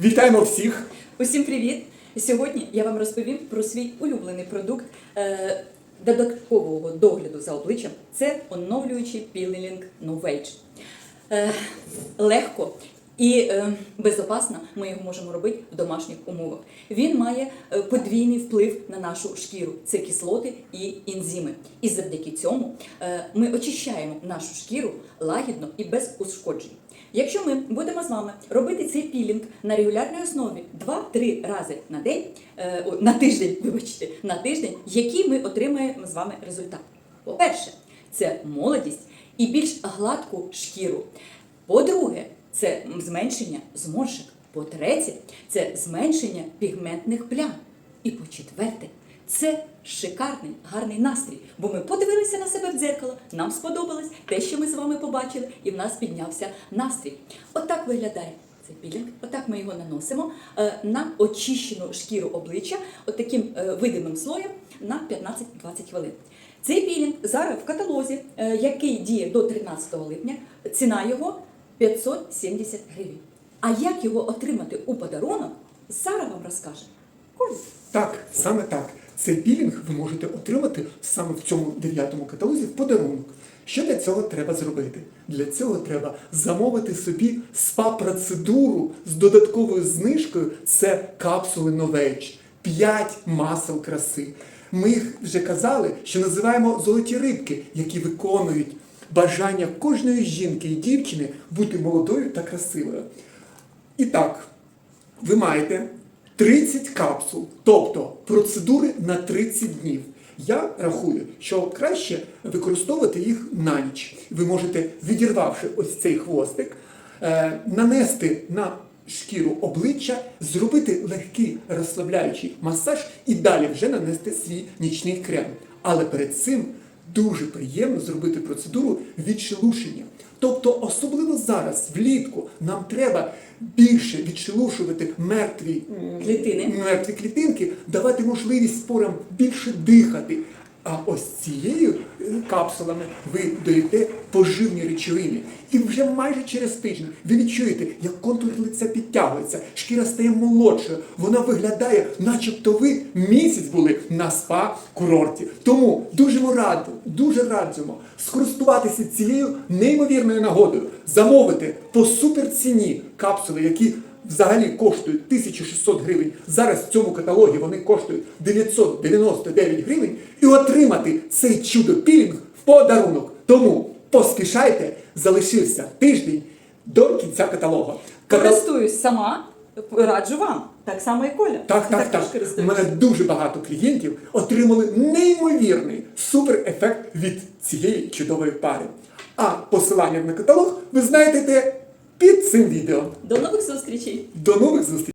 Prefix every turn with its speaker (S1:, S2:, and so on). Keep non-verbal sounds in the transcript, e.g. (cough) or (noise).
S1: Вітаємо всіх!
S2: Усім привіт! Сьогодні я вам розповім про свій улюблений продукт е, додаткового догляду за обличчям. Це оновлюючий пілінг Novage. Е, легко і е, безопасно ми його можемо робити в домашніх умовах. Він має е, подвійний вплив на нашу шкіру. Це кислоти і ензими. І завдяки цьому е, ми очищаємо нашу шкіру лагідно і без ушкоджень. Якщо ми будемо з вами робити цей пілінг на регулярній основі 2-3 рази на день, е, на тиждень, (laughs) вибачте, на тиждень, який ми отримаємо з вами результат. По-перше, це молодість і більш гладку шкіру. По-друге, це зменшення зморшок. По-третє, це зменшення пігментних плям. І по-четверте, це шикарний, гарний настрій. Бо ми подивилися на себе в дзеркало, нам сподобалось те, що ми з вами побачили, і в нас піднявся настрій. Отак виглядає цей пілінг. Отак ми його наносимо е, на очищену шкіру обличчя, отаким е, видимим слоєм на 15-20 хвилин. Цей пілінг зараз в каталозі, е, який діє до 13 липня, ціна його 570 гривень. А як його отримати у подарунок, Сара вам розкаже.
S1: Так, саме так. Цей пілінг ви можете отримати саме в цьому дев'ятому каталозі в подарунок. Що для цього треба зробити? Для цього треба замовити собі спа-процедуру з додатковою знижкою. Це капсули Новеч. 5 масел краси. Ми їх вже казали, що називаємо золоті рибки, які виконують бажання кожної жінки і дівчини бути молодою та красивою. І так, ви маєте 30 капсул, тобто процедури на 30 днів. Я рахую, що краще використовувати їх на ніч. Ви можете, відірвавши ось цей хвостик, е, нанести на шкіру обличчя, зробити легкий розслабляючий масаж і далі вже нанести свій нічний крем. Але перед цим дуже приємно зробити процедуру відшелушення. Тобто, особливо зараз, влітку, нам треба більше відшелушувати мертві
S2: Клітини.
S1: мертві клітинки, давати можливість спорам більше дихати. А ось цією капсулами ви даєте поживні речовини. І вже майже через тиждень ви відчуєте, як контур лиця підтягується, шкіра стає молодшою, вона виглядає, начебто ви місяць були на спа-курорті. Тому дуже ми раді, дуже раджимо скористуватися цією неймовірною нагодою, замовити по суперціні капсули, які взагалі коштують 1600 гривень. Зараз в цьому каталогі вони коштують 999 гривень і отримати цей чудо-пілінг в подарунок. Тому поспішайте, залишився тиждень до кінця каталогу.
S2: Користуюсь сама, раджу вам. Так само і Коля.
S1: Так,
S2: Ти
S1: так, так. У мене дуже багато клієнтів отримали неймовірний суперефект від цієї чудової пари. А посилання на каталог ви знайдете під цим відео.
S2: До нових зустрічей!
S1: До нових зустрічей!